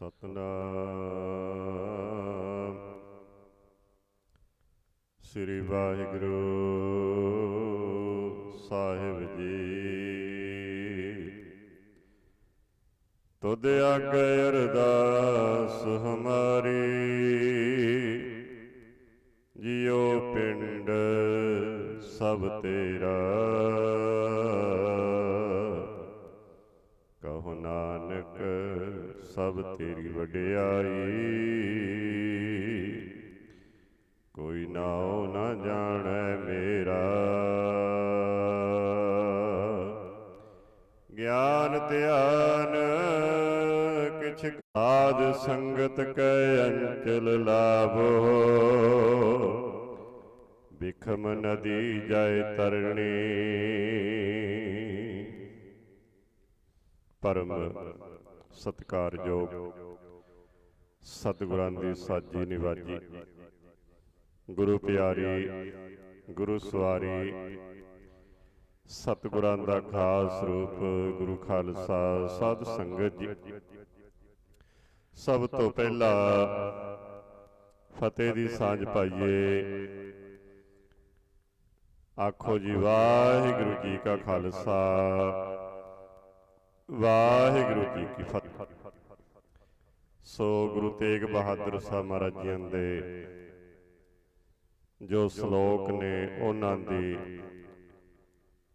ਸਤਨਾਮ। ਸ੍ਰੀ ਵਾਹਿਗੁਰੂ ਸਾਹਿਬ ਜੀ। ਤੁਧ ਆਗੇ ਅਰਦਾਸ ਹਮਾਰੀ, ਜਿਉ ਪਿੰਡ ਸਭ ਤੇਰਾ। ਕਹੋ ਨਾਨਕ ਸਭ ਤੇਰੀ ਵਡਿਆਈ। ਕੋਈ ਨਾਉ ਨਾ ਜਾਣੈ ਮੇਰਾ। ਗਿਆਨ ਧਿਆਨ ਕਿਛ ਆਦ ਸੰਗਤ ਕੈ ਅੰਚਲ ਲਾਭੋ। ਬਿਖਮ ਨਦੀ ਜਾਏ ਤਰਣੀ। ਪਰਮ ਸਤਿਕਾਰਯੋਗ ਸਤਿਗੁਰਾਂ ਦੀ ਸਾਜੀ ਨਿਵਾਜੀ। ਗੁਰੂ ਪਿਆਰੀ, ਗੁਰੂ ਸਵਾਰੀ, ਸਤਿਗੁਰਾਂ ਦਾ ਖਾਸ ਰੂਪ ਗੁਰੂ ਖਾਲਸਾ ਸਾਧ ਸੰਗਤ ਜੀ। ਸਭ ਤੋਂ ਪਹਿਲਾਂ ਫਤਿਹ ਦੀ ਸਾਂਝ ਪਾਈਏ। ਆਖੋ ਜੀ, ਵਾਹਿਗੁਰੂ ਜੀ ਕਾ ਖਾਲਸਾ। ਵਾਹਿਗੁਰੂ ਜੀ ਕੀ ਫਤਿਹ। ਸੋ ਗੁਰੂ ਤੇਗ ਬਹਾਦਰ ਸਾਹਿਬ ਮਹਾਰਾਜ ਜੀ ਦੇ ਜੋ ਸ਼ਲੋਕ ਨੇ ਉਹਨਾਂ ਦੀ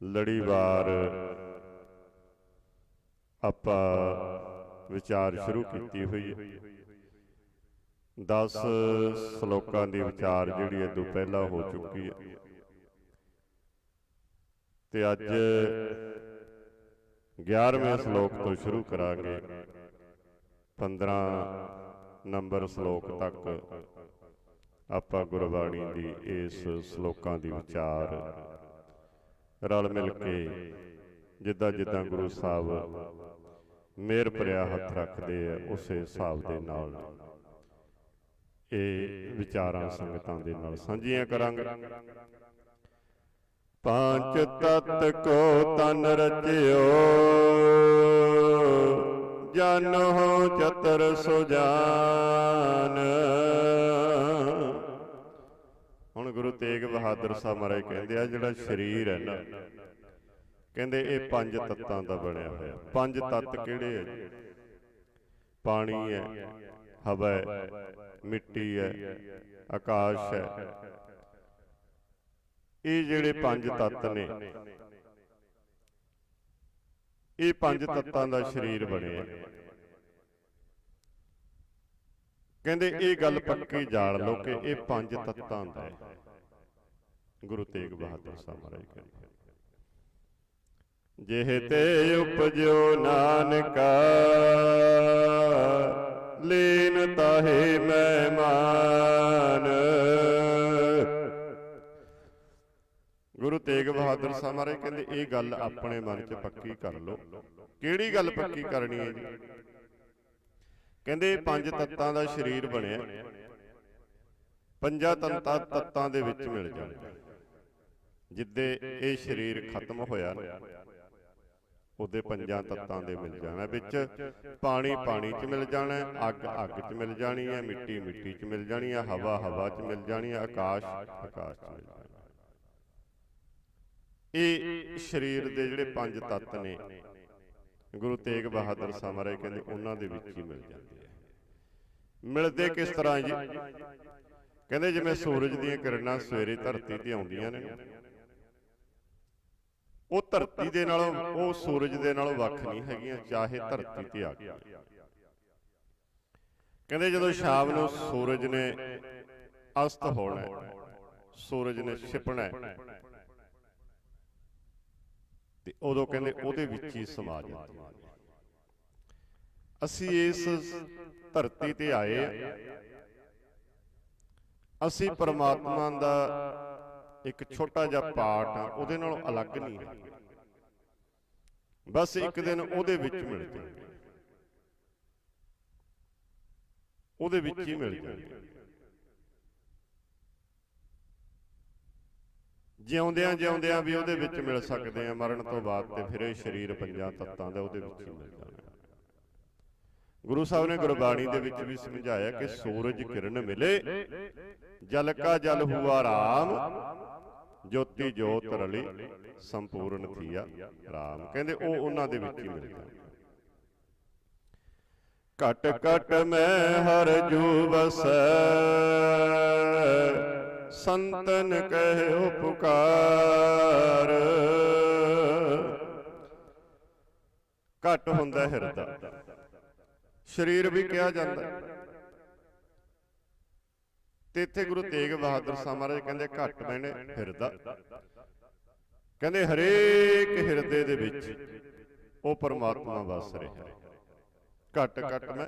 ਲੜੀਵਾਰ ਆਪਾਂ ਵਿਚਾਰ ਸ਼ੁਰੂ ਕੀਤੀ ਹੋਈ ਹੈ। 10 ਸ਼ਲੋਕਾਂ ਦੀ ਵਿਚਾਰ ਜਿਹੜੀ ਇਹ ਤੋਂ ਪਹਿਲਾਂ ਹੋ ਚੁੱਕੀ ਹੈ। ਤੇ ਅੱਜ 11ਵੇਂ ਸ਼ਲੋਕ ਤੋਂ ਸ਼ੁਰੂ ਕਰਾਂਗੇ। 15 ਨੰਬਰ ਸ਼ਲੋਕ ਤੱਕ ਆਪਾਂ ਗੁਰਬਾਣੀ ਦੀ ਇਸ ਸ਼ਲੋਕਾਂ ਦੀ ਵਿਚਾਰ ਰਲ ਮਿਲ ਕੇ ਜਿੱਦਾਂ ਜਿੱਦਾਂ ਗੁਰੂ ਸਾਹਿਬ ਮੇਰ ਭਰਿਆ ਹੱਥ ਰੱਖਦੇ ਆ ਉਸੇ ਹਿਸਾਬ ਦੇ ਨਾਲ ਇਹ ਵਿਚਾਰਾਂ ਸੰਗਤਾਂ ਦੇ ਨਾਲ ਸਾਂਝੀਆਂ ਕਰਾਂਗੇ। ਪੰਜ ਤਤ ਕੋ ਤਨ ਰਚਿਓ। ਜਨ ਹੋ ਚਤਰ ਸੁਜਾਨ ਹੁਣ ਗੁਰੂ ਤੇਗ ਬਹਾਦਰ ਸਾਹਿਬ ਮਹਾਰਾਜ ਕਹਿੰਦੇ ਆ ਜਿਹੜਾ ਸਰੀਰ ਹੈ ਨਾ ਕਹਿੰਦੇ ਇਹ ਪੰਜ ਤੱਤਾਂ ਦਾ ਬਣਿਆ ਹੋਇਆ। ਪੰਜ ਤੱਤ ਕਿਹੜੇ ਜੀ ਪਾਣੀ ਹੈ ਹਵਾ ਹੈ ਮਿੱਟੀ ਹੈ ਆਕਾਸ਼ ਹੈ ਇਹ ਜਿਹੜੇ ਪੰਜ ਤੱਤ ਨੇ। ਇਹ ਪੰਜ ਤੱਤਾਂ ਦਾ ਸਰੀਰ ਬਣਿਆ ਕਹਿੰਦੇ ਇਹ ਗੱਲ ਪੱਕੀ ਜਾਣ ਲਓ ਕਿ ਇਹ ਪੰਜ ਤੱਤਾਂ ਦਾ ਹੈ। ਗੁਰੂ ਤੇਗ ਬਹਾਦਰ ਸਾਹਿਬ ਮਹਾਰਾਜ ਕਹਿੰਦੇ। ਜਿਹ ਤੇ ਉਪਜਿਓ ਨਾਨਕਾ ਲੀਨ ਤਾਹੇ ਮਹਿਮਾਨ। ਗੁਰੂ ਤੇਗ ਬਹਾਦਰ ਸਾਹਿਬ ਮਹਾਰਾਜ ਕਹਿੰਦੇ ਇਹ ਗੱਲ ਆਪਣੇ ਮਨ 'ਚ ਪੱਕੀ ਕਰ ਲਓ। ਕਿਹੜੀ ਗੱਲ ਪੱਕੀ ਕਰਨੀ ਹੈ ਜੀ? ਕਹਿੰਦੇ ਪੰਜ ਤੱਤਾਂ ਦਾ ਸਰੀਰ ਬਣਿਆ। ਪੰਜਾਂ ਤੰਤਾਂ ਤੱਤਾਂ ਦੇ ਵਿੱਚ ਮਿਲ ਜਾਣਾ ਜਿੱਦੇ। ਇਹ ਸਰੀਰ ਖਤਮ ਹੋਇਆ ਨਾ ਉਹਦੇ ਪੰਜਾਂ ਤੱਤਾਂ ਦੇ ਮਿਲ ਜਾਣਾ ਵਿੱਚ। ਪਾਣੀ ਪਾਣੀ 'ਚ ਮਿਲ ਜਾਣਾ ਅੱਗ ਅੱਗ 'ਚ ਮਿਲ ਜਾਣੀ ਹੈ ਮਿੱਟੀ ਮਿੱਟੀ 'ਚ ਮਿਲ ਜਾਣੀ ਹੈ ਹਵਾ ਹਵਾ 'ਚ ਮਿਲ ਜਾਣੀ ਹੈ ਆਕਾਸ਼ ਆਕਾਸ਼ 'ਚ ਮਿਲ ਜਾਣਾ। ਇਹ ਸਰੀਰ ਦੇ ਜਿਹੜੇ ਪੰਜ ਤੱਤ ਨੇ ਗੁਰੂ ਤੇਗ ਬਹਾਦਰ ਸਾਹਿਬ ਮਹਾਰਾਜ ਕਹਿੰਦੇ ਉਹਨਾਂ ਦੇ ਵਿੱਚ ਹੀ ਮਿਲ ਜਾਂਦੇ ਆ ਮਿਲਦੇ ਕਿਸ ਤਰ੍ਹਾਂ ਜੀ? ਕਹਿੰਦੇ ਜਿਵੇਂ ਸੂਰਜ ਦੀਆਂ ਕਿਰਨਾਂ ਸਵੇਰੇ ਧਰਤੀ ਤੇ ਆਉਂਦੀਆਂ ਨੇ। ਉਹ ਧਰਤੀ ਦੇ ਨਾਲੋਂ ਉਹ ਸੂਰਜ ਦੇ ਨਾਲੋਂ ਵੱਖ ਨਹੀਂ ਹੈਗੀਆਂ ਚਾਹੇ ਧਰਤੀ ਤੇ ਆ ਗਈਆਂ। ਕਹਿੰਦੇ ਜਦੋਂ ਸ਼ਾਮ ਨੂੰ ਸੂਰਜ ਨੇ ਅਸਤ ਹੋਣਾ ਸੂਰਜ ਨੇ ਛਿਪਣਾ। ਤੇ ਉਦੋਂ ਕਹਿੰਦੇ ਉਹਦੇ ਵਿੱਚ ਹੀ ਸਮਾ ਜਾਂਦੀਆਂ ਨੇ ਅਸੀਂ ਇਸ ਧਰਤੀ ਤੇ ਆਏ ਅਸੀਂ ਪਰਮਾਤਮਾ ਦਾ ਇੱਕ ਛੋਟਾ ਜਿਹਾ ਪਾਰਟ ਆ ਉਹਦੇ ਨਾਲੋਂ ਅਲੱਗ ਨਹੀਂ ਬਸ ਇੱਕ ਦਿਨ ਉਹਦੇ ਵਿੱਚ ਮਿਲ ਜਾਣਗੇ ਉਹਦੇ ਵਿੱਚ ਹੀ ਮਿਲ ਜਾਣਗੇ ਜਿਉਂਦਿਆਂ ਜਿਉਂਦਿਆਂ ਵੀ ਉਹਦੇ ਵਿੱਚ ਮਿਲ ਸਕਦੇ ਆ ਮਰਨ ਤੋਂ ਬਾਅਦ ਤੇ ਫਿਰ ਇਹ ਸਰੀਰ ਪੰਜਾਂ ਤੱਤਾਂ ਦਾ ਉਹਦੇ ਵਿੱਚ ਹੀ ਮਿਲ ਜਾਣਾ ਗੁਰੂ ਸਾਹਿਬ ਨੇ ਗੁਰਬਾਣੀ ਦੇ ਵਿੱਚ ਵੀ ਸਮਝਾਇਆ ਕਿ ਸੂਰਜ ਕਿਰਨ ਮਿਲੇ ਜਲ ਕਾ ਜਲ ਹੁਆ ਰਾਮ ਜੋਤੀ ਜੋਤ ਰਲੀ ਸੰਪੂਰਨ ਥੀਆ ਰਾਮ। ਕਹਿੰਦੇ ਉਹ ਉਹਨਾਂ ਦੇ ਵਿੱਚ ਹੀ ਮਿਲਦਾ ਘਟ ਘਟ ਮੈਂ ਹਰ ਜੂ ਬਸੈ ਸੰਤਨ ਕਹਿਓ ਪੁਕਾਰ ਘਟ ਹੁੰਦਾ ਹਿਰਦਾ ਸਰੀਰ ਵੀ ਕਿਹਾ ਜਾਂਦਾ। ਤੇ ਇੱਥੇ ਗੁਰੂ ਤੇਗ ਬਹਾਦਰ ਸਾਹਿਬ ਮਹਾਰਾਜ ਕਹਿੰਦੇ ਘਟ ਮੈਨੇ ਹਿਰਦਾ। ਕਹਿੰਦੇ ਹਰੇਕ ਹਿਰਦੇ ਦੇ ਵਿੱਚ ਉਹ ਪਰਮਾਤਮਾ ਵਸ ਰਿਹਾ ਹੈ। ਘਟ ਘਟ ਮੈਂ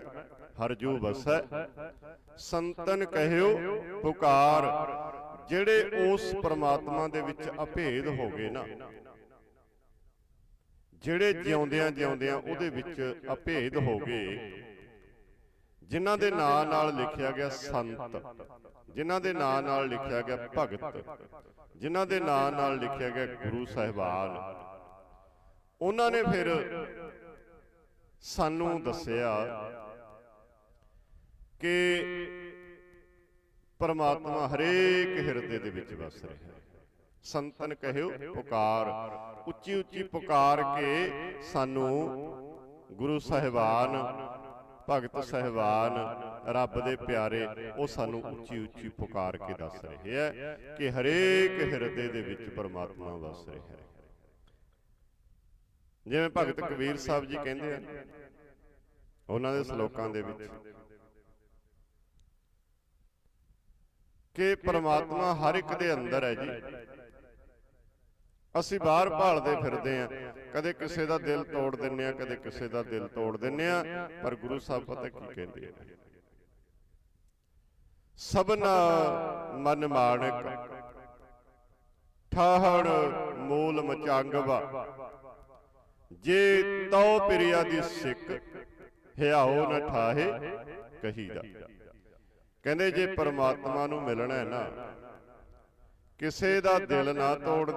ਹਰ ਜੂ ਵਸੈ ਸੰਤਨ ਕਹਿਓ ਪੁਕਾਰ। ਜਿਹੜੇ ਉਸ ਪਰਮਾਤਮਾ ਦੇ ਵਿੱਚ ਅਭੇਦ ਹੋ ਗਏ ਨਾ। ਜਿਹੜੇ ਜਿਉਂਦਿਆਂ ਜਿਉਂਦਿਆਂ ਉਹਦੇ ਵਿੱਚ ਅਭੇਦ ਹੋ ਗਏ ਜਿਨ੍ਹਾਂ ਦੇ ਨਾਂ ਨਾਲ ਲਿਖਿਆ ਗਿਆ ਸੰਤ ਜਿਨ੍ਹਾਂ ਦੇ ਨਾਂ ਨਾਲ ਲਿਖਿਆ ਗਿਆ ਭਗਤ ਜਿਨ੍ਹਾਂ ਦੇ ਨਾਂ ਨਾਲ ਲਿਖਿਆ ਗਿਆ ਗੁਰੂ ਸਾਹਿਬਾਨ। ਉਹਨਾਂ ਨੇ ਫਿਰ ਸਾਨੂੰ ਦੱਸਿਆ ਕਿ ਪਰਮਾਤਮਾ ਹਰੇਕ ਹਿਰਦੇ ਦੇ ਵਿੱਚ ਵਸ ਰਿਹਾ ਹੈ। ਸੰਤਨ ਕਹਿਓ ਪੁਕਾਰ ਉੱਚੀ ਉੱਚੀ ਪੁਕਾਰ ਕੇ ਸਾਨੂੰ ਗੁਰੂ ਸਾਹਿਬਾਨ ਭਗਤ ਸਾਹਿਬਾਨ ਰੱਬ ਦੇ ਪਿਆਰੇ ਉਹ ਸਾਨੂੰ ਉੱਚੀ ਉੱਚੀ ਪੁਕਾਰ ਕੇ ਦੱਸ ਰਹੇ ਹੈ ਕਿ ਹਰੇਕ ਹਿਰਦੇ ਦੇ ਵਿੱਚ ਪਰਮਾਤਮਾ ਵਸ ਰਿਹਾ ਹੈ। ਜਿਵੇਂ ਭਗਤ ਕਬੀਰ ਸਾਹਿਬ ਜੀ ਕਹਿੰਦੇ ਆ ਉਹਨਾਂ ਦੇ ਸ਼ਲੋਕਾਂ ਦੇ ਵਿੱਚ। ਕਿ ਪਰਮਾਤਮਾ ਹਰ ਇੱਕ ਦੇ ਅੰਦਰ ਹੈ ਜੀ। ਅਸੀਂ ਬਾਹਰ ਭਾਲਦੇ ਫਿਰਦੇ ਆ ਕਦੇ ਕਿਸੇ ਦਾ ਦਿਲ ਤੋੜ ਦਿੰਨੇ ਆ ਕਦੇ ਕਿਸੇ ਦਾ ਦਿਲ ਤੋੜ ਦਿੰਨੇ ਆ ਪਰ ਗੁਰੂ ਸਾਹਿਬ ਪਤਾ ਕੀ ਕਹਿੰਦੇ ਆ ਸਭਨਾ ਮਨ ਮਾਣਕ ਠਾਹੜ ਮੂਲ ਮਚੰਗਵਾ ਜੇ ਤਉ ਪਿਰਿਆ ਦੀ ਸਿੱਖ ਹਿਆਓ ਨ ਠਾਹੇ ਕਹੀਦਾ। ਕਹਿੰਦੇ ਜੇ ਪਰਮਾਤਮਾ ਨੂੰ ਮਿਲਣਾ ਹੈ ਨਾ, ਕਿਸੇ ਦਾ ਦਿਲ ਨਾ ਤੋੜ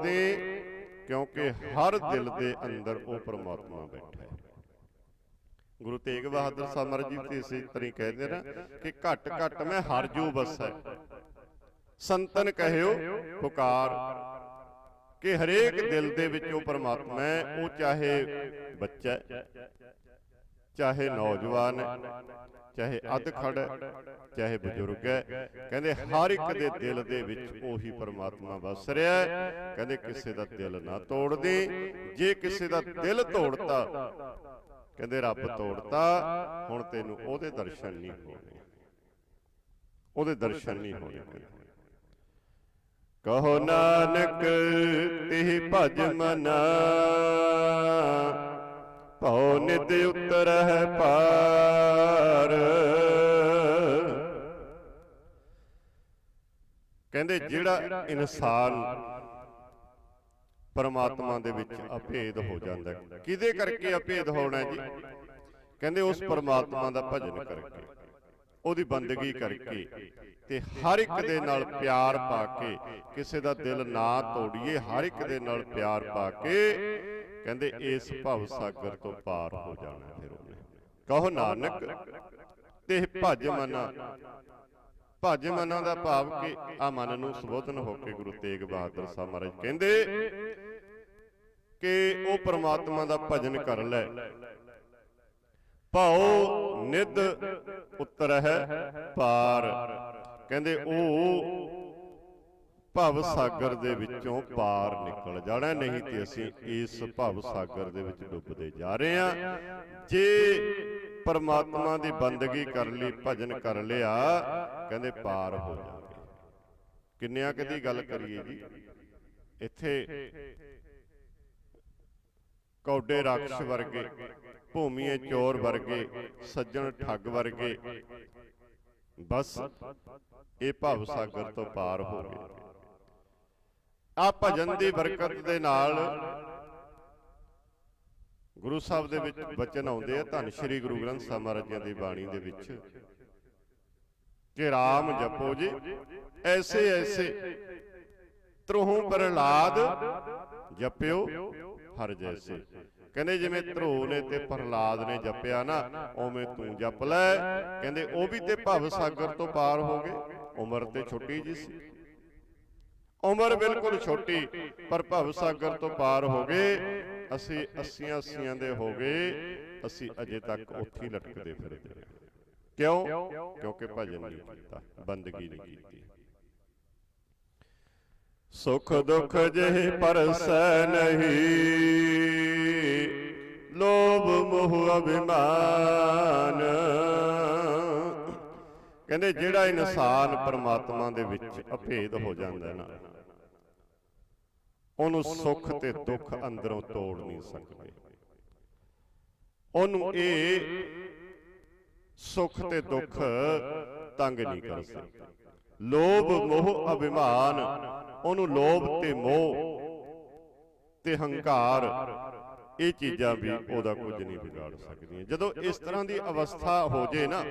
ਕਿਉਂਕਿ ਹਰ ਦਿਲ ਦੇ ਅੰਦਰ ਉਹ ਪਰਮਾਤਮਾ ਬੈਠਾ ਹੈ। ਗੁਰੂ ਤੇਗ ਬਹਾਦਰ ਸਾਹਿਬ ਮਹਾਰਾਜ ਜੀ ਤੇ ਇਸੇ ਤਰੀ ਕਹਿੰਦੇ ਨਾ ਕਿ ਘਟ ਘਟ ਮੈਂ ਹਰ ਜੂ ਬਸੈ ਸੰਤਨ ਕਹਿਓ, ਪੁਕਾਰ। ਕਿ ਹਰੇਕ ਦਿਲ ਦੇ ਵਿੱਚ ਉਹ ਪਰਮਾਤਮਾ ਹੈ, ਉਹ ਚਾਹੇ ਬੱਚਾ ਚਾਹੇ ਨੌਜਵਾਨ ਚਾਹੇ ਅਧਖੜ ਹੈ, ਚਾਹੇ ਬਜ਼ੁਰਗ ਹੈ। ਕਹਿੰਦੇ ਹਰ ਇੱਕ ਦੇ ਦਿਲ ਦੇ ਵਿੱਚ ਉਹੀ ਪਰਮਾਤਮਾ ਵਸ ਰਿਹਾ ਹੈ। ਕਹਿੰਦੇ ਕਿਸੇ ਦਾ ਦਿਲ ਨਾ ਤੋੜ ਦੇ ਜੇ ਕਿਸੇ ਦਾ ਦਿਲ ਤੋੜਤਾ, ਕਹਿੰਦੇ ਰੱਬ ਤੋੜਤਾ, ਹੁਣ ਤੈਨੂੰ ਉਹਦੇ ਦਰਸ਼ਨ ਨਹੀਂ ਹੋਣੇ। ਉਹਦੇ ਦਰਸ਼ਨ ਨਹੀਂ ਹੋਣੇ। ਕਹੋ ਨਾਨਕ, ਤਿਹ ਭਜ ਮਨਾ। ਭਉ ਨਿਤ ਉਤਰਹਿ ਪਾਰ। ਕਹਿੰਦੇ ਜਿਹੜਾ ਇਨਸਾਨ ਪਰਮਾਤਮਾ ਦੇ ਵਿੱਚ ਅਭੇਦ ਹੋ ਜਾਂਦਾ ਕਿਹਦੇ ਕਰਕੇ ਅਭੇਦ ਹੋਣਾ ਜੀ? ਕਹਿੰਦੇ ਉਸ ਪਰਮਾਤਮਾ ਦਾ ਭਜਨ ਕਰਕੇ। ਉਹਦੀ ਬੰਦਗੀ ਕਰਕੇ ਤੇ ਹਰ ਇੱਕ ਦੇ ਨਾਲ ਪਿਆਰ ਪਾ ਕੇ ਕਿਸੇ ਦਾ ਦਿਲ ਨਾ ਤੋੜੀਏ ਹਰ ਇੱਕ ਦੇ ਨਾਲ ਪਿਆਰ ਪਾ ਕੇ ਕਹਿੰਦੇ ਇਸ ਭਵ ਸਾਗਰ ਤੋਂ ਪਾਰ ਹੋ ਜਾਣਾ ਫਿਰ ਉਹਨੇ। ਕਹੋ ਨਾਨਕ ਤੇ ਭਜ ਮਨਾ ਭਜ ਮਨਾ ਦਾ ਭਾਵ ਕਿ ਆ ਮਨ ਨੂੰ ਸੰਬੋਧਨ ਹੋ ਕੇ ਗੁਰੂ ਤੇਗ ਬਹਾਦਰ ਸਾਹਿਬ ਮਹਾਰਾਜ ਕਹਿੰਦੇ ਕਿ ਉਹ ਪ੍ਰਮਾਤਮਾ ਦਾ ਭਜਨ ਕਰ ਲੈ। ਭਾਉ ਨਿਧ ਉਤਰ ਹੈ ਪਾਰ ਕਹਿੰਦੇ ਉਹ ਭਵ ਸਾਗਰ ਦੇ ਵਿੱਚੋਂ ਪਾਰ ਨਿਕਲ ਜਾਣਾ ਨਹੀਂ ਤੇ ਅਸੀਂ ਇਸ ਭਵ ਸਾਗਰ ਦੇ ਵਿੱਚ ਡੁੱਬਦੇ ਜਾ ਰਹੇ ਹਾਂ। ਜੇ ਪਰਮਾਤਮਾ ਦੀ ਬੰਦਗੀ ਕਰ ਲਈ, ਭਜਨ ਕਰ ਲਿਆ, ਕਹਿੰਦੇ, ਪਾਰ ਹੋ ਜਾਗੇ ਕਿੰਨਿਆਂ ਕਦੀ ਗੱਲ ਕਰੀਏ ਜੀ? ਇੱਥੇ ਕੌਡੇ ਰਾਖਸ਼ ਵਰਗੇ ਭੂਮੀਏ ਚੋਰ ਵਰਗੇ ਸੱਜਣ ਠੱਗ ਵਰਗੇ। ਬਸ ਇਹ ਭਵ ਸਾਗਰ ਤੋਂ ਪਾਰ ਹੋ ਗਏ। ਆ ਭਜਨ ਦੀ ਬਰਕਤ ਦੇ ਨਾਲ ਗੁਰੂ ਸਾਹਿਬ ਦੇ ਵਿੱਚ ਬਚਨ ਆਉਂਦੇ ਆ ਧੰਨ ਸ਼੍ਰੀ ਗੁਰੂ ਗ੍ਰੰਥ ਸਾਹਿਬ ਮਹਾਰਾਜ ਜੀ ਦੀ ਬਾਣੀ ਦੇ ਵਿੱਚ। ਕਿ RAM ਜਪੋ ਜੀ। ਐਸੇ ਐਸੇ ਤਰਹੁ ਪ੍ਰਹਲਾਦ ਜਪਿਓ। ਹਰ ਜੈਸੇ ਕਹਿੰਦੇ ਜਿਵੇਂ ਧਰੋ ਨੇ ਤੇ ਪ੍ਰਹਲਾਦ ਨੇ ਜਪਿਆ ਨਾ ਉਵੇਂ ਤੂੰ ਜਪ ਲੈ। ਕਹਿੰਦੇ ਉਹ ਵੀ ਤੇ ਭਵ ਸਾਗਰ ਤੋਂ ਪਾਰ ਹੋ ਗਏ। ਉਮਰ ਤੇ ਛੋਟੀ ਜੀ ਸੀ। ਉਮਰ ਬਿਲਕੁਲ ਛੋਟੀ ਪਰ ਭਵ ਸਾਗਰ ਤੋਂ ਪਾਰ ਹੋ ਗਏ। ਅਸੀਂ 80 80 ਦੇ ਹੋ ਗਏ। ਅਸੀਂ ਅਜੇ ਤੱਕ ਉੱਥੇ ਹੀ ਲਟਕਦੇ ਫਿਰਦੇ ਕਿਉਂ? ਕਿਉਂਕਿ ਭਜਨ ਨਹੀਂ ਕੀਤਾ ਬੰਦਗੀ ਨਹੀਂ ਕੀਤੀ। ਸੁਖ ਦੁਖ ਜਿਹੇ ਪਰਸੈ ਨਹੀਂ। ਲੋਭ ਮੋਹ ਅਭਿਮਾਨ। ਕਹਿੰਦੇ ਜਿਹੜਾ ਇਨਸਾਨ ਪਰਮਾਤਮਾ ਦੇ ਵਿੱਚ ਅਭੇਦ ਹੋ ਜਾਂਦਾ ਨਾ। ਉਹਨੂੰ ਸੁੱਖ ਤੇ ਦੁੱਖ ਅੰਦਰੋਂ ਤੋੜ ਨਹੀਂ ਸਕਦੇ। ਉਹਨੂੰ ਇਹ ਸੁੱਖ ਤੇ ਦੁੱਖ ਤੰਗ ਨਹੀਂ ਕਰ ਸਕਦੇ। ਲੋਭ ਮੋਹ ਅਭਿਮਾਨ ਉਹਨੂੰ ਲੋਭ ਤੇ ਮੋਹ ਤੇ ਹੰਕਾਰ। ਇਹ ਚੀਜ਼ਾਂ ਵੀ ਉਹਦਾ ਕੁਝ ਨਹੀਂ ਵਿਗਾੜ ਸਕਦੀਆਂ। ਜਦੋਂ ਇਸ ਤਰ੍ਹਾਂ ਦੀ ਅਵਸਥਾ ਹੋ ਜੇ ਨਾ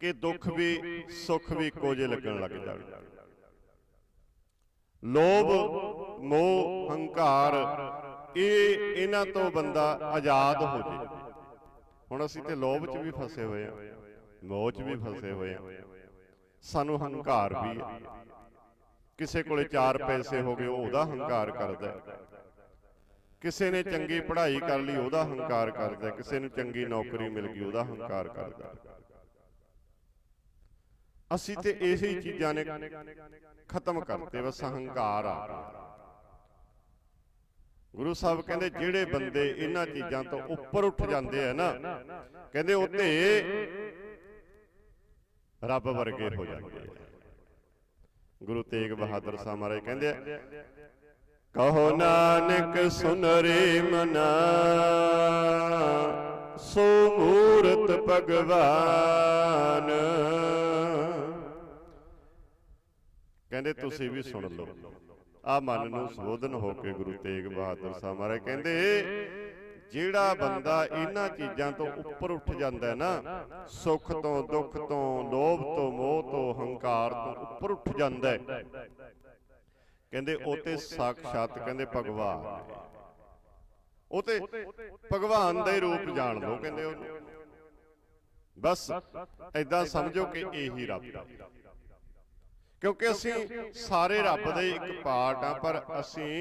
ਕਿ ਦੁੱਖ ਵੀ ਸੁੱਖ ਵੀ ਕੋਜੇ ਲੱਗਣ ਲੱਗ ਜਾਣ। ਲੋਭ ਮੋਹ ਹੰਕਾਰ ਇਹ ਇਹਨਾਂ ਤੋਂ ਬੰਦਾ ਆਜ਼ਾਦ ਹੋ ਜੇ। ਹੁਣ ਅਸੀਂ ਤੇ ਲੋਭ 'ਚ ਵੀ ਫਸੇ ਹੋਏ ਆ ਮੋਹ 'ਚ ਵੀ ਫਸੇ ਹੋਏ ਆ ਸਾਨੂੰ ਹੰਕਾਰ ਵੀ ਹੈ ਕਿਸੇ ਕੋਲੇ 4 ਪੈਸੇ ਹੋ ਗਏ ਉਹ ਉਹਦਾ ਹੰਕਾਰ ਕਰਦਾ ਹੈ। ਕਿਸੇ ਨੇ ਚੰਗੀ ਪੜ੍ਹਾਈ ਕਰ ਲਈ ਉਹਦਾ ਹੰਕਾਰ ਕਰਦਾ। ਕਿਸੇ ਨੂੰ ਚੰਗੀ ਨੌਕਰੀ ਮਿਲ ਗਈ ਉਹਦਾ ਹੰਕਾਰ ਕਰਦਾ। ਅਸੀਂ ਤੇ ਇਸੇ ਹੀ ਚੀਜ਼ਾਂ ਨੇ ਖਤਮ ਕਰਤੇ ਬਸ ਹੰਕਾਰ ਆ ਗੁਰੂ ਸਾਹਿਬ ਕਹਿੰਦੇ ਜਿਹੜੇ ਬੰਦੇ ਇਹਨਾਂ ਚੀਜ਼ਾਂ ਤੋਂ ਉੱਪਰ ਉੱਠ ਜਾਂਦੇ ਆ ਨਾ ਕਹਿੰਦੇ ਉੱਤੇ ਰੱਬ ਵਰਗੇ ਹੋ ਜਾਂਦੇ ਆ ਗੁਰੂ ਤੇਗ ਬਹਾਦਰ ਸਾਹਿਬ ਮਹਾਰਾਜ ਕਹਿੰਦੇ ਆ ਕਹੋ ਨਾਨਕ ਸੁਨ ਰੇ ਮਨਾ ਸੋ ਮੂਰਤ ਭਗਵਾਨ। ਕਹਿੰਦੇ ਤੁਸੀਂ ਵੀ ਸੁਣ ਲਓ। ਆ ਮਨ ਨੂੰ ਸੰਬੋਧਨ ਹੋ ਕੇ ਗੁਰੂ ਤੇਗ ਬਹਾਦਰ ਸਾਹਿਬ ਮਹਾਰਾਜ ਕਹਿੰਦੇ ਜਿਹੜਾ ਬੰਦਾ ਇਹਨਾਂ ਚੀਜ਼ਾਂ ਤੋਂ ਉੱਪਰ ਉੱਠ ਜਾਂਦਾ ਹੈ ਨਾ, ਸੁੱਖ ਤੋਂ ਦੁੱਖ ਤੋਂ, ਲੋਭ ਤੋਂ, ਮੋਹ ਤੋਂ, ਹੰਕਾਰ ਤੋਂ ਉੱਪਰ ਉੱਠ ਜਾਂਦਾ ਹੈ। ਕਹਿੰਦੇ ਉਹ ਤੇ ਸਾਖਸ਼ਾਤ ਕਹਿੰਦੇ ਭਗਵਾਨ ਉਹ ਤੇ ਭਗਵਾਨ ਦਾ ਹੀ ਰੂਪ ਜਾਣ ਲਓ ਕਹਿੰਦੇ ਉਹ। ਬਸ ਐਦਾਂ ਸਮਝੋ ਕਿ ਇਹੀ ਰੱਬ ਕਿਉਂਕਿ ਅਸੀਂ ਸਾਰੇ ਰੱਬ ਦੇ ਇੱਕ ਪਾਰਟ ਆ ਪਰ ਅਸੀਂ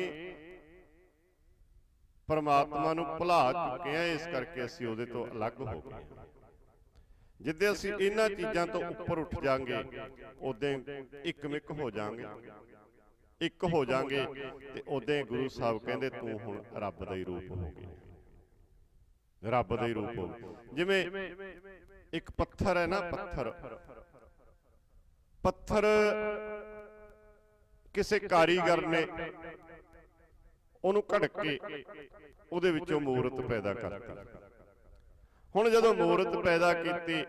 ਪਰਮਾਤਮਾ ਨੂੰ ਭੁਲਾ ਚੁੱਕੇ ਆ ਇਸ ਕਰਕੇ ਅਸੀਂ ਉਹਦੇ ਤੋਂ ਅਲੱਗ ਹੋ ਗਏ। ਜਿੱਦੇ ਅਸੀਂ ਇਹਨਾਂ ਚੀਜ਼ਾਂ ਤੋਂ ਉੱਪਰ ਉੱਠ ਜਾਾਂਗੇ ਉਦੋਂ ਇੱਕਮਿਕ ਹੋ ਜਾਾਂਗੇ ਇੱਕ ਹੋ ਜਾਾਂਗੇ ਤੇ ਉਦੋਂ ਗੁਰੂ ਸਾਹਿਬ ਕਹਿੰਦੇ ਤੂੰ ਹੁਣ ਰੱਬ ਦਾ ਹੀ ਰੂਪ ਹੋ ਗਿਆ ਰੱਬ ਦਾ ਹੀ ਰੂਪ ਹੋ। ਜਿਵੇਂ ਇੱਕ ਪੱਥਰ ਹੈ ਨਾ ਪੱਥਰ ਪੱਥਰ। ਕਿਸੇ ਕਾਰੀਗਰ ਨੇ ਉਹਨੂੰ ਘੜਕ ਕੇ ਉਹਦੇ ਵਿੱਚੋਂ ਮੂਰਤ ਪੈਦਾ ਕਰਤੀ। ਹੁਣ ਜਦੋਂ ਮੂਰਤ ਪੈਦਾ ਕੀਤੀ,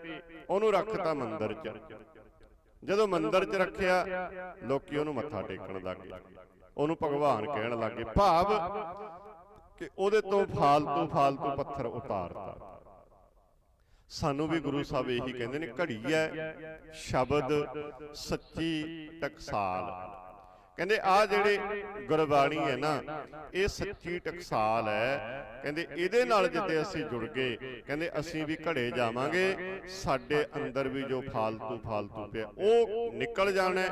ਉਹਨੂੰ ਰੱਖਤਾ ਮੰਦਿਰ 'ਚ। ਜਦੋਂ ਮੰਦਿਰ 'ਚ ਰੱਖਿਆ, ਲੋਕੀ ਉਹਨੂੰ ਮੱਥਾ ਟੇਕਣ ਲੱਗੇ ਉਹਨੂੰ ਭਗਵਾਨ ਕਹਿਣ ਲੱਗੇ ਭਾਵ ਕਿ ਉਹਦੇ ਤੋਂ ਫਾਲਤੂ ਫਾਲਤੂ ਪੱਥਰ ਉਤਾਰਤਾ। ਸਾਨੂੰ ਵੀ ਗੁਰੂ ਸਾਹਿਬ ਇਹੀ ਕਹਿੰਦੇ ਨੇ ਘੜੀ ਹੈ ਸ਼ਬਦ ਸੱਚੀ ਟਕਸਾਲ ਕਹਿੰਦੇ ਆ ਜਿਹੜੇ ਗੁਰਬਾਣੀ ਹੈ ਨਾ, ਇਹ ਸੱਚੀ ਟਕਸਾਲ ਹੈ। ਕਹਿੰਦੇ ਇਹਦੇ ਨਾਲ ਜਿੱਤੇ ਅਸੀਂ ਜੁੜ ਗਏ। ਕਹਿੰਦੇ ਅਸੀਂ ਵੀ ਘੜੇ ਜਾਵਾਂਗੇ। ਸਾਡੇ ਅੰਦਰ ਵੀ ਜੋ ਫਾਲਤੂ ਫਾਲਤੂ ਪਿਆ, ਉਹ ਨਿਕਲ ਜਾਣਾ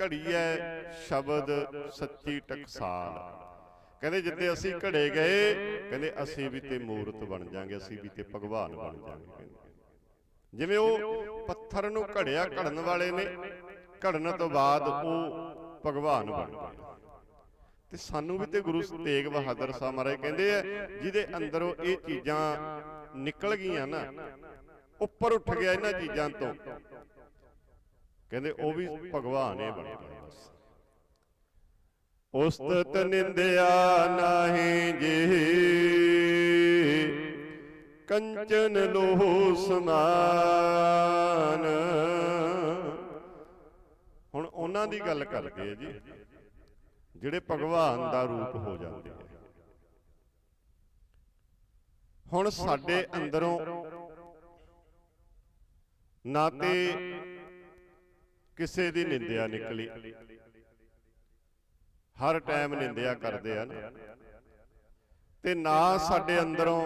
ਘੜੀ ਹੈ ਸ਼ਬਦ ਸੱਚੀ ਟਕਸਾਲ। ਕਹਿੰਦੇ ਜਿੱਤੇ ਅਸੀਂ ਘੜੇ ਗਏ, ਕਹਿੰਦੇ ਅਸੀਂ ਵੀ ਤੇ ਮੂਰਤ ਬਣ ਜਾਾਂਗੇ, ਅਸੀਂ ਵੀ ਤੇ ਭਗਵਾਨ ਬਣ ਜਾਾਂਗੇ। ਜਿਵੇਂ ਉਹ ਪੱਥਰ ਨੂੰ ਘੜਿਆ ਘੜਨ ਵਾਲੇ ਨੇ, ਘੜਨ ਤੋਂ ਬਾਅਦ ਉਹ ਭਗਵਾਨ ਬਣ ਗਏ। ਤੇ ਸਾਨੂੰ ਵੀ ਤੇ ਗੁਰੂ ਤੇਗ ਬਹਾਦਰ ਸਾਹਿਬ ਮਹਾਰਾਜ ਕਹਿੰਦੇ ਆ ਜਿਹਦੇ ਅੰਦਰੋਂ ਇਹ ਚੀਜ਼ਾਂ ਨਿਕਲ ਗਈਆਂ ਨਾ ਉੱਪਰ ਉੱਠ ਗਿਆ ਇਹਨਾਂ ਚੀਜ਼ਾਂ ਤੋਂ। ਕਹਿੰਦੇ ਉਹ ਵੀ ਭਗਵਾਨ ਹੀ ਬਣ ਗਿਆ ਬਸ। ਉਸਤਤ ਨਿੰਦਿਆ ਨਾਹੀ ਜੀ। ਕੰਚਨ ਲੋਹ ਸਮਾਨ। ਉਹਨਾਂ ਦੀ ਗੱਲ ਕਰਦੇ ਆ ਜੀ, ਜਿਹੜੇ ਭਗਵਾਨ ਦਾ ਰੂਪ ਹੋ ਜਾਂਦੇ ਆ। ਹੁਣ ਸਾਡੇ ਅੰਦਰੋਂ ਨਾ ਤੇ ਕਿਸੇ ਦੀ ਨਿੰਦਿਆ ਨਿਕਲੀ। ਹਰ ਟਾਈਮ ਨਿੰਦਿਆ ਕਰਦੇ ਆ ਨਾ। ਤੇ ਨਾ ਸਾਡੇ ਅੰਦਰੋਂ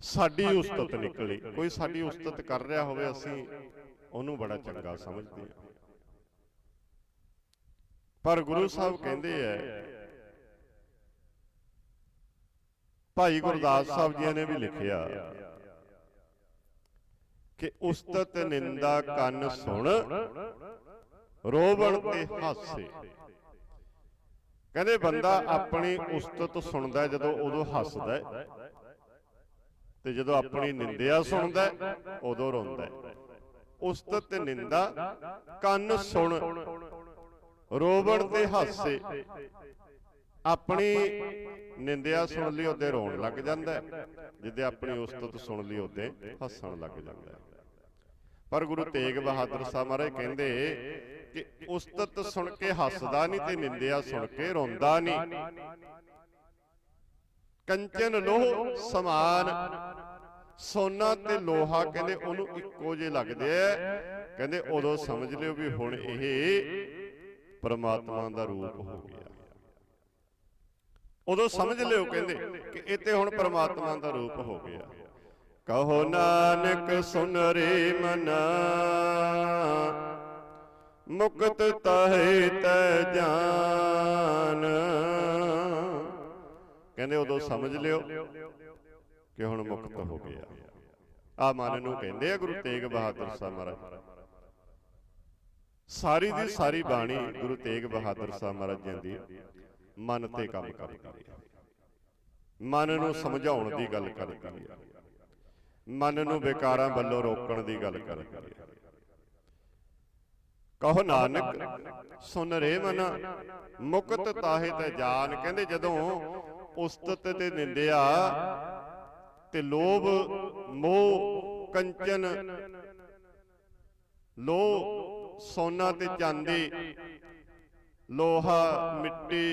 ਸਾਡੀ ਉਸਤਤ ਨਿਕਲੀ। ਕੋਈ ਸਾਡੀ ਉਸਤਤ ਕਰ ਰਿਹਾ ਹੋਵੇ, ਅਸੀਂ ਉਹਨੂੰ ਬੜਾ ਚੰਗਾ ਸਮਝਦੇ ਹਾਂ ਪਰ ਗੁਰੂ ਸਾਹਿਬ ਕਹਿੰਦੇ ਐ ਭਾਈ ਗੁਰਦਾਸ ਸਾਹਿਬ ਜੀ ਨੇ ਵੀ ਲਿਖਿਆ ਕਿ ਉਸਤਤ ਨਿੰਦਾ ਕੰਨ ਸੁਣ ਰੋਵਣ ਤੇ ਹਾਸੇ। ਕਹਿੰਦੇ ਬੰਦਾ ਆਪਣੀ ਉਸਤਤ ਸੁਣਦਾ ਜਦੋਂ ਉਦੋਂ ਹੱਸਦਾ ਤੇ ਜਦੋਂ ਆਪਣੀ ਨਿੰਦਿਆ ਸੁਣਦਾ ਉਦੋਂ ਰੋਂਦਾ ਉਸਤਤ ਤੇ ਨਿੰਦਾ ਕੰਨ ਸੁਣ। ਰੋਵਣ ਤੇ ਹਾਸੇ। ਆਪਣੀ ਨਿੰਦਿਆ ਸੁਣ ਲਈ ਉਹਦੇ ਰੋਣ ਲੱਗ ਜਾਂਦਾ ਜਿੱਦੇ ਆਪਣੀ ਉਸਤਤ ਸੁਣ ਲਈ ਉਹਦੇ ਹੱਸਣ ਲੱਗ ਜਾਂਦਾ। ਪਰ ਗੁਰੂ ਤੇਗ ਬਹਾਦਰ ਸਾਹਿਬ ਮਹਾਰਾਜ ਕਹਿੰਦੇ ਕਿ ਉਸਤਤ ਸੁਣ ਕੇ ਹੱਸਦਾ ਨਹੀਂ ਤੇ ਨਿੰਦਿਆ ਸੁਣ ਕੇ ਰੋਂਦਾ ਨਹੀਂ। ਕੰਚਨ ਲੋਹ ਸਮਾਨ। ਸੋਨਾ ਤੇ ਲੋਹਾ ਕਹਿੰਦੇ ਉਹਨੂੰ ਇੱਕੋ ਜੇ ਲੱਗਦੇ ਆ। ਕਹਿੰਦੇ ਉਦੋਂ ਸਮਝ ਲਿਓ ਵੀ ਹੁਣ ਇਹ ਪਰਮਾਤਮਾ ਦਾ ਰੂਪ ਹੋ ਗਿਆ। ਉਦੋਂ ਸਮਝ ਲਿਓ ਕਹਿੰਦੇ ਕਿ ਇਹ ਤੇ ਹੁਣ ਪਰਮਾਤਮਾ ਦਾ ਰੂਪ ਹੋ ਗਿਆ। ਕਹੋ ਨਾਨਕ ਸੁਨ ਰੇ ਮਨਾ। ਮੁਕਤ ਤਹੇ ਤੈ ਜਾਨ। ਕਹਿੰਦੇ ਉਦੋਂ ਸਮਝ ਲਿਓ ਕਿ ਹੁਣ ਮੁਕਤ ਹੋ ਗਿਆ। ਆ ਮਨ ਨੂੰ ਕਹਿੰਦੇ ਆ ਗੁਰੂ ਤੇਗ ਬਹਾਦਰ ਸਾਹਿਬ ਮਹਾਰਾਜ। ਸਾਰੀ ਦੀ ਸਾਰੀ ਬਾਣੀ ਗੁਰੂ ਤੇਗ ਬਹਾਦਰ ਸਾਹਿਬ ਮਹਾਰਾਜ ਜੀ ਦੀ ਮਨ ਤੇ ਕੰਮ ਕਰਦੀ ਹੈ। ਮਨ ਨੂੰ ਸਮਝਾਉਣ ਦੀ ਗੱਲ ਕਰਦੀ ਹੈ। ਮਨ ਨੂੰ ਵਿਕਾਰਾਂ ਵੱਲੋਂ ਰੋਕਣ ਦੀ ਗੱਲ ਕਰਦੀ ਹੈ। ਕਹੋ ਨਾਨਕ ਸੁਨ ਰੇ ਮਨਾ ਮੁਕਤ ਤਾਹੇ ਤੇ ਜਾਨ। ਕਹਿੰਦੇ ਜਦੋਂ ਉਸਤਤ ਤੇ ਨਿੰਦਿਆ ਤੇ ਲੋਭ ਮੋਹ ਕੰਚਨ। ਲੋ ਸੋਨਾ ਤੇ ਚਾਂਦੀ ਲੋਹਾ ਮਿੱਟੀ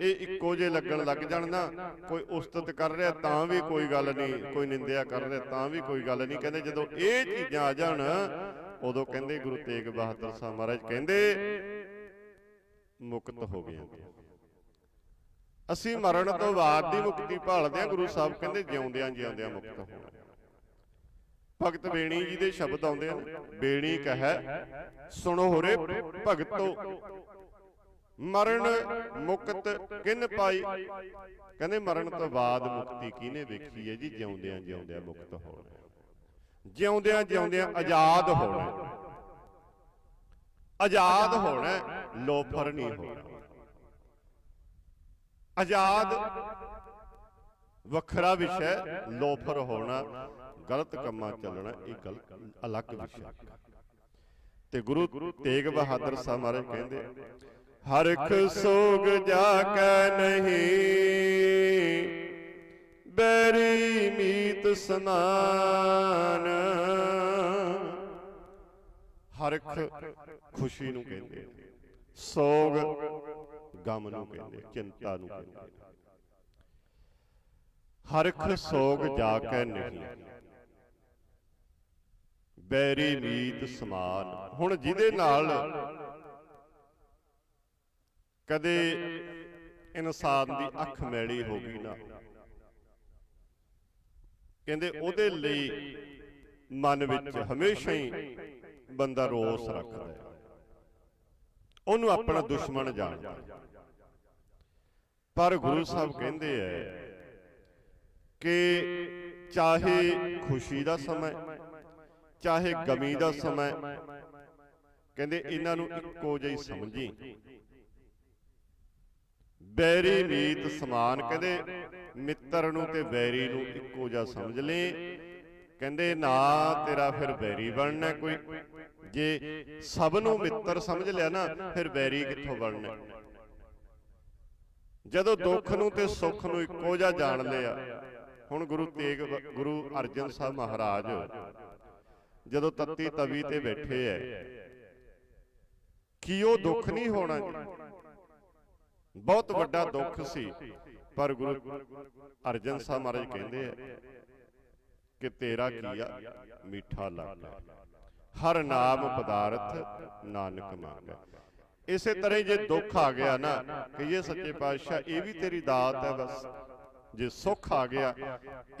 ਇਹ ਇੱਕੋ ਜੇ ਲੱਗਣ ਲੱਗ ਜਾਣ ਨਾ। ਕੋਈ ਉਸਤਤ ਕਰ ਰਿਹਾ ਤਾਂ ਵੀ ਕੋਈ ਗੱਲ ਨਹੀਂ ਕੋਈ ਨਿੰਦਿਆ ਕਰ ਰਿਹਾ ਤਾਂ ਵੀ ਕੋਈ ਗੱਲ ਨਹੀਂ। ਕਹਿੰਦੇ ਜਦੋਂ ਇਹ ਚੀਜ਼ਾਂ ਆ ਜਾਣ ਉਦੋਂ ਕਹਿੰਦੇ ਗੁਰੂ ਤੇਗ ਬਹਾਦਰ ਸਾਹਿਬ ਮਹਾਰਾਜ ਕਹਿੰਦੇ ਮੁਕਤ ਹੋ ਗਏ ਅਸੀਂ ਮਰਨ ਤੋਂ ਬਾਅਦ ਦੀ ਮੁਕਤੀ ਭਾਲਦੇ ਹਾਂ ਗੁਰੂ ਸਾਹਿਬ ਕਹਿੰਦੇ ਜਿਉਂਦਿਆਂ ਜਿਉਂਦਿਆਂ ਮੁਕਤ ਹੋਣਾ ਭਗਤ ਬੇਣੀ ਜੀ ਦੇ ਸ਼ਬਦ ਆਉਂਦੇ ਨੇ ਬੇਣੀ ਕਹੈ ਸੁਣੋ ਹੋਰੇ ਭਗਤੋ। ਮਰਨ ਮੁਕਤ ਕਿਨ ਪਾਈ? ਕਹਿੰਦੇ ਮਰਨ ਤੋਂ ਬਾਅਦ ਮੁਕਤੀ ਕਿਹਨੇ ਵੇਖੀ ਹੈ ਜੀ? ਜਿਉਂਦਿਆਂ ਜਿਉਂਦਿਆਂ ਮੁਕਤ ਹੋਣਾ। ਜਿਉਂਦਿਆਂ ਜਿਉਂਦਿਆਂ ਆਜ਼ਾਦ ਹੋਣਾ। ਆਜ਼ਾਦ ਹੋਣਾ ਲੋਫਰ ਨਹੀਂ ਹੋਣਾ। ਆਜ਼ਾਦ ਵੱਖਰਾ ਵਿਸ਼ਾ ਲੋਫਰ ਹੋਣਾ ਗਲਤ ਕੰਮਾਂ ਚੱਲਣਾ ਇਹ ਗਲਤ ਅਲੱਗ ਵਿਸ਼ਾ ਤੇ ਗੁਰੂ ਤੇਗ ਬਹਾਦਰ ਸਾਹਿਬ ਮਹਾਰਾਜ ਕਹਿੰਦੇ ਹਰਖ ਸੋਗ ਜਾ ਕੈ ਨਹੀਂ ਬੈਰੀ ਮੀਤ ਸਮਾਨ ਹਰਖ ਖੁਸ਼ੀ ਨੂੰ ਕਹਿੰਦੇ ਸੋਗ ਗਮ ਨੂੰ ਕਹਿੰਦੇ ਚਿੰਤਾ ਨੂੰ ਕਹਿੰਦੇ ਹਰਖ ਸੋਗ ਜਾ ਕੇ ਨਹੀਂ। ਬੈਰੀ ਮੀਤ ਸਮਾਨ। ਹੁਣ ਜਿਹਦੇ ਨਾਲ ਕਦੇ ਇਨਸਾਨ ਦੀ ਅੱਖ ਮੈਲੀ ਹੋ ਗਈ ਨਾ। ਕਹਿੰਦੇ ਉਹਦੇ ਲਈ ਮਨ ਵਿੱਚ ਹਮੇਸ਼ਾ ਹੀ ਬੰਦਾ ਰੋਸ ਰੱਖਦਾ ਹੈ। ਉਹਨੂੰ ਆਪਣਾ ਦੁਸ਼ਮਣ ਜਾਣਦਾ ਪਰ ਗੁਰੂ ਸਾਹਿਬ ਕਹਿੰਦੇ ਐ ਕਿ ਚਾਹੇ ਖੁਸ਼ੀ ਦਾ ਸਮਾਂ ਚਾਹੇ ਗਮੀ ਦਾ ਸਮਾਂ ਕਹਿੰਦੇ ਇਹਨਾਂ ਨੂੰ ਇੱਕੋ ਜਿਹੀ ਸਮਝੀ। ਬੈਰੀ ਨੀਤ ਸਮਾਨ, ਕਹਿੰਦੇ ਮਿੱਤਰ ਨੂੰ ਤੇ ਬੈਰੀ ਨੂੰ ਇੱਕੋ ਜਿਹਾ ਸਮਝ ਲੈ। ਕਹਿੰਦੇ ਨਾ ਤੇਰਾ ਫਿਰ ਬੈਰੀ ਬਣਨਾ ਕੋਈ। ਜੇ ਸਭ ਨੂੰ ਮਿੱਤਰ ਸਮਝ ਲਿਆ ਨਾ, ਫਿਰ ਬੈਰੀ ਕਿੱਥੋਂ ਬਣਨਾ ਜਦੋਂ ਦੁੱਖ ਨੂੰ ਤੇ ਸੁੱਖ ਨੂੰ ਇੱਕੋ ਜਿਹਾ ਜਾਣ ਲਿਆ ਹੁਣ ਗੁਰੂ ਤੇਗ ਗੁਰੂ ਅਰਜਨ ਸਾਹਿਬ ਮਹਾਰਾਜ ਜਦੋਂ ਤੱਤੀ ਤਵੀ ਤੇ ਬੈਠੇ ਐ ਕੀ ਉਹ ਦੁੱਖ ਨਹੀਂ ਹੋਣਾ ਬਹੁਤ ਵੱਡਾ ਦੁੱਖ ਸੀ। ਪਰ ਗੁਰੂ ਅਰਜਨ ਸਾਹਿਬ ਮਹਾਰਾਜ ਕਹਿੰਦੇ ਆ ਕਿ ਤੇਰਾ ਕੀਆ ਮਿੱਠਾ ਲੱਗਾ ਹਰ ਨਾਮ ਪਦਾਰਥ ਨਾਨਕ ਮੰਗੈ ਇਸੇ ਤਰ੍ਹਾਂ ਜੇ ਦੁੱਖ ਆ ਗਿਆ ਨਾ ਕਿ ਇਹ ਸੱਚੇ ਪਾਤਸ਼ਾਹ ਇਹ ਵੀ ਤੇਰੀ ਦਾਤ ਹੈ ਬਸ। ਜੇ ਸੁੱਖ ਆ ਗਿਆ,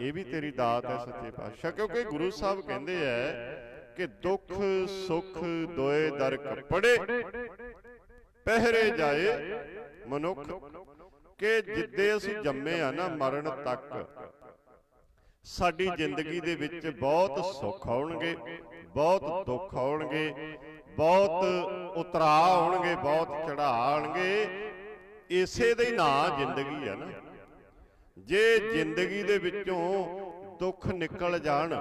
ਇਹ ਵੀ ਤੇਰੀ ਦਾਤ ਹੈ ਸੱਚੇ ਪਾਤਸ਼ਾਹ। ਕਿਉਂਕਿ ਗੁਰੂ ਸਾਹਿਬ ਕਹਿੰਦੇ ਐ ਕਿ ਦੁੱਖ, ਸੁੱਖ ਦੋਏ ਦਰ ਕੱਪੜੇ, ਪਹਿਰੇ ਜਾਏ ਮਨੁੱਖ। ਕਿ ਜਿੱਦੇ ਅਸੀਂ ਜੰਮੇ ਆ ਨਾ ਮਰਨ ਤੱਕ, ਸਾਡੀ ਜ਼ਿੰਦਗੀ ਦੇ ਵਿੱਚ ਬਹੁਤ ਸੁੱਖ ਆਉਣਗੇ, ਬਹੁਤ ਦੁੱਖ ਆਉਣਗੇ, ਬਹੁਤ ਉਤਰਾਅ ਆਉਣਗੇ, ਬਹੁਤ ਚੜ੍ਹਾਅ ਆਉਣਗੇ। ਇਸੇ ਦੇ ਹੀ ਨਾਂ ਜ਼ਿੰਦਗੀ ਆ ਨਾ। ਜੇ ਜ਼ਿੰਦਗੀ ਦੇ ਵਿੱਚੋਂ ਦੁੱਖ ਨਿਕਲ ਜਾਣ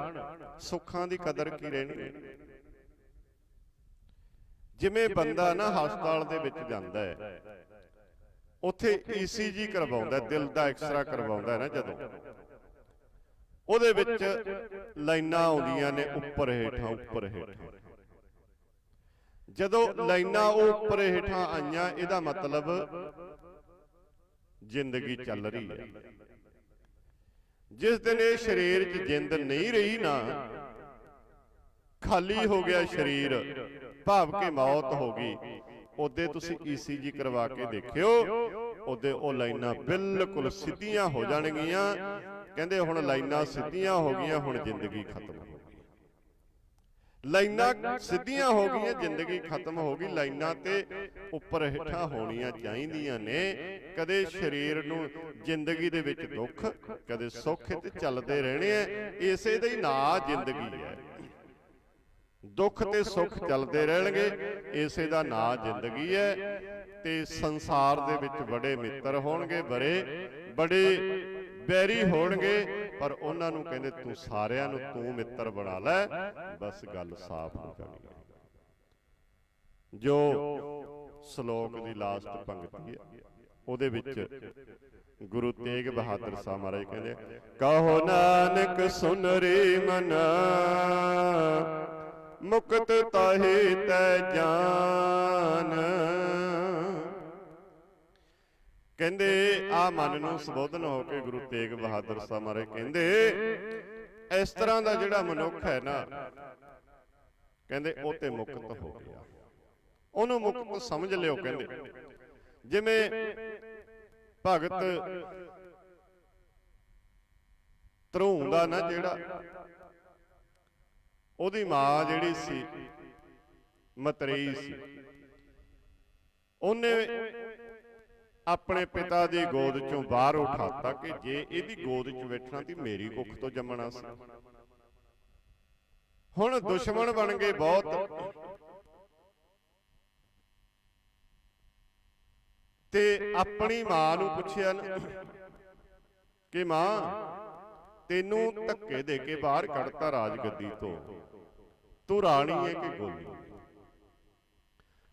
ਸੁੱਖਾਂ ਦੀ ਕਦਰ ਕੀ ਰਹਿਣੀ? ਜਿਵੇਂ ਬੰਦਾ ਨਾ ਹਸਪਤਾਲ ਦੇ ਵਿੱਚ ਜਾਂਦਾ ਹੈ ਉੱਥੇ ਈਸੀਜੀ ਕਰਵਾਉਂਦਾ ਦਿਲ ਦਾ ਐਕਸਰਾ ਕਰਵਾਉਂਦਾ ਨਾ ਜਦੋਂ। ਉਹਦੇ ਵਿੱਚ ਲਾਈਨਾਂ ਆਉਂਦੀਆਂ ਨੇ ਉੱਪਰ ਹੇਠਾਂ ਉੱਪਰ ਹੇਠਾਂ। ਜਦੋਂ ਲਾਈਨਾਂ ਉਹ ਉੱਪਰ ਹੇਠਾਂ ਆਈਆਂ ਇਹਦਾ ਮਤਲਬ ਜ਼ਿੰਦਗੀ ਚੱਲ ਰਹੀ ਹੈ। ਜਿਸ ਦਿਨ ਇਹ ਸਰੀਰ 'ਚ ਜਿੰਦ ਨਹੀਂ ਰਹੀ ਨਾ, ਖਾਲੀ ਹੋ ਗਿਆ ਸਰੀਰ, ਭਾਵ ਕਿ ਮੌਤ ਹੋ ਗਈ। ਉਹਦੇ ਤੁਸੀਂ ਈਸੀਜੀ ਕਰਵਾ ਕੇ ਦੇਖਿਓ, ਉਹਦੇ ਉਹ ਲਾਈਨਾਂ ਬਿਲਕੁਲ ਸਿੱਧੀਆਂ ਹੋ ਜਾਣਗੀਆਂ। ਕਹਿੰਦੇ ਹੁਣ ਲਾਈਨਾਂ ਸਿੱਧੀਆਂ ਹੋ ਗਈਆਂ, ਹੁਣ ਜ਼ਿੰਦਗੀ ਖਤਮ। ਲਾਈਨਾਂ ਸਿੱਧੀਆਂ ਹੋ ਗਈਆਂ ਜ਼ਿੰਦਗੀ ਖਤਮ ਹੋ ਗਈ ਲਾਈਨਾਂ ਤੇ ਉੱਪਰ ਹੇਠਾਂ ਹੋਣੀਆਂ ਚਾਹੀਦੀਆਂ ਨੇ ਕਦੇ ਸਰੀਰ ਨੂੰ ਜ਼ਿੰਦਗੀ ਦੇ ਵਿੱਚ ਦੁੱਖ ਕਦੇ ਸੁੱਖ ਤੇ ਚੱਲਦੇ ਰਹਿਣੇ ਆ ਇਸੇ ਦਾ ਹੀ ਨਾਂ ਜ਼ਿੰਦਗੀ ਹੈ। ਦੁੱਖ ਤੇ ਸੁੱਖ ਚੱਲਦੇ ਰਹਿਣਗੇ ਇਸੇ ਦਾ ਨਾਂ ਜ਼ਿੰਦਗੀ ਹੈ ਤੇ ਸੰਸਾਰ ਦੇ ਵਿੱਚ ਬੜੇ ਮਿੱਤਰ ਹੋਣਗੇ ਬੜੇ ਬੜੇ ਬੈਰੀ ਹੋਣਗੇ ਪਰ ਉਹਨਾਂ ਨੂੰ ਕਹਿੰਦੇ ਤੂੰ ਸਾਰਿਆਂ ਨੂੰ ਤੂੰ ਮਿੱਤਰ ਬਣਾ ਲੈ, ਬਸ ਗੱਲ ਸਾਫ਼ ਹੋ ਜਾਣੀ ਹੈ ਜੋ ਸ਼ਲੋਕ ਦੀ ਲਾਸਟ ਪੰਕਤੀ ਹੈ ਉਹਦੇ ਵਿੱਚ ਗੁਰੂ ਤੇਗ ਬਹਾਦਰ ਸਾਹਿਬ ਮਹਾਰਾਜ ਕਹਿੰਦੇ ਕਹੋ ਨਾਨਕ ਸੁਨ ਰੇ ਮਨ, ਮੁਕਤ ਤਾਹੇ ਤੈ ਜਾਨ। ਕਹਿੰਦੇ ਆ ਮਨ ਨੂੰ ਸੰਬੋਧਨ ਹੋ ਕੇ ਗੁਰੂ ਤੇਗ ਬਹਾਦਰ ਸਾਹਿਬ ਮਹਾਰਾਜ ਕਹਿੰਦੇ ਇਸ ਤਰ੍ਹਾਂ ਦਾ ਜਿਹੜਾ ਮਨੁੱਖ ਹੈ ਨਾ ਕਹਿੰਦੇ ਉਹ ਤੇ ਮੁਕਤ ਹੋ ਗਿਆ। ਉਹਨੂੰ ਮੁਕਤ ਸਮਝ ਲਿਓ ਕਹਿੰਦੇ। ਜਿਵੇਂ ਭਗਤ ਧਰੂੰ ਦਾ ਨਾ ਜਿਹੜਾ ਉਹਦੀ ਮਾਂ ਜਿਹੜੀ ਸੀ ਮਤਰੇਈ ਸੀ। ਉਹਨੇ ਆਪਣੇ ਪਿਤਾ ਦੀ ਗੋਦ ਚੋਂ ਬਾਹਰ ਉਠਾਤਾ ਕਿ ਜੇ ਇਹਦੀ ਗੋਦ 'ਚ ਬੈਠਣਾ ਤੇ ਮੇਰੀ ਕੁੱਖ ਤੋਂ ਜੰਮਣਾ ਸੀ। ਹੁਣ ਦੁਸ਼ਮਣ ਬਣ ਗਏ ਬਹੁਤ। ਤੇ ਆਪਣੀ ਮਾਂ ਨੂੰ ਪੁੱਛਿਆ ਕਿ ਮਾਂ, ਤੈਨੂੰ ਧੱਕੇ ਦੇ ਕੇ ਬਾਹਰ ਕੱਢਤਾ ਰਾਜ ਗੱਦੀ ਤੋਂ। ਤੂੰ ਰਾਣੀ ਹੈ ਕਿ ਗੋਲੀ?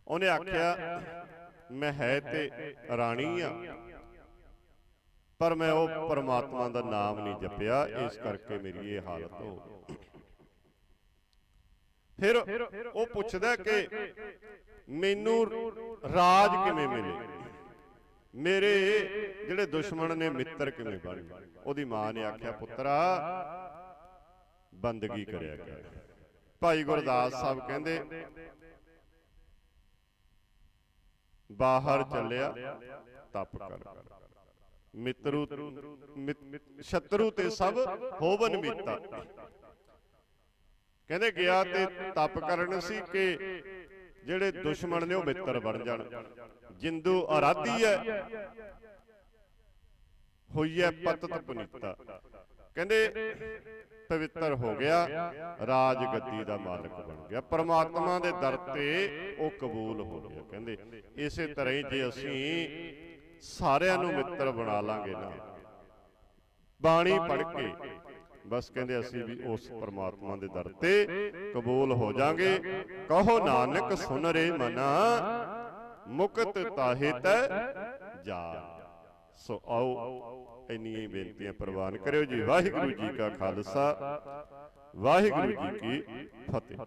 ਉਹਨੇ ਆਖਿਆ ਮੈਂ ਹੈ ਤੇ ਰਾਣੀ ਆ ਪਰ ਮੈਂ ਉਹ ਪਰਮਾਤਮਾ ਦਾ ਨਾਮ ਨਹੀਂ ਜਪਿਆ ਇਸ ਕਰਕੇ ਮੇਰੀ ਇਹ ਹਾਲਤ ਹੋ ਫਿਰ ਉਹ ਪੁੱਛਦਾ ਕਿ ਮੈਨੂੰ ਰਾਜ ਕਿਵੇਂ ਮਿਲੇ? ਮੇਰੇ ਜਿਹੜੇ ਦੁਸ਼ਮਣ ਨੇ ਮਿੱਤਰ ਕਿਵੇਂ ਬਣ ਗਏ? ਉਹਦੀ ਮਾਂ ਨੇ ਆਖਿਆ ਪੁੱਤਰਾ ਬੰਦਗੀ ਕਰਿਆ ਕਰ। ਭਾਈ ਗੁਰਦਾਸ ਸਾਹਿਬ ਕਹਿੰਦੇ ਬਾਹਰ ਚੱਲਿਆ ਤਪ ਕਰ ਮਿੱਤਰੂ ਸ਼ਤਰੂ ਤੇ ਸਭ ਹੋਵਨ ਮੀਤਾ। ਕਹਿੰਦੇ ਗਿਆ ਤੇ ਤਪ ਕਰਨ ਸੀ ਕਿ ਜਿਹੜੇ ਦੁਸ਼ਮਣ ਨੇ ਉਹ ਮਿੱਤਰ ਬਣ ਜਾਣ। ਜਿੰਦੂ ਅਰਾਧੀ ਹੈ। ਹੋਈ ਹੈ। ਪਤਤ ਪੁਨੀਤਾ। ਕਹਿੰਦੇ ਪਵਿੱਤਰ ਹੋ ਗਿਆ, ਰਾਜ ਗੱਦੀ ਦਾ ਮਾਲਕ ਬਣ ਗਿਆ। ਪਰਮਾਤਮਾ ਦੇ ਦਰ ਤੇ ਉਹ ਕਬੂਲ ਹੋ ਗਿਆ। ਕਹਿੰਦੇ ਇਸੇ ਤਰ੍ਹਾਂ ਹੀ ਜੇ ਅਸੀਂ ਸਾਰਿਆਂ ਨੂੰ ਮਿੱਤਰ ਬਣਾ ਲਾਂਗੇ ਨਾ, ਬਾਣੀ ਪੜ੍ਹ ਕੇ ਬਸ ਕਹਿੰਦੇ ਅਸੀਂ ਵੀ ਉਸ ਪਰਮਾਤਮਾ ਦੇ ਦਰ ਤੇ ਕਬੂਲ ਹੋ ਜਾਾਂਗੇ। ਕਹੋ ਨਾਨਕ, ਸੁਨ ਰੇ ਮਨਾ, ਮੁਕਤ ਤਾਹਿਤ ਤੈ ਜਾ, ਸੋ ਆਓ ਇੰਨੀਆਂ ਹੀ ਬੇਨਤੀਆਂ ਪ੍ਰਵਾਨ ਕਰਿਓ ਜੀ। ਵਾਹਿਗੁਰੂ ਜੀ ਕਾ ਖਾਲਸਾ। ਵਾਹਿਗੁਰੂ ਜੀ ਕੀ ਫਤਿਹ।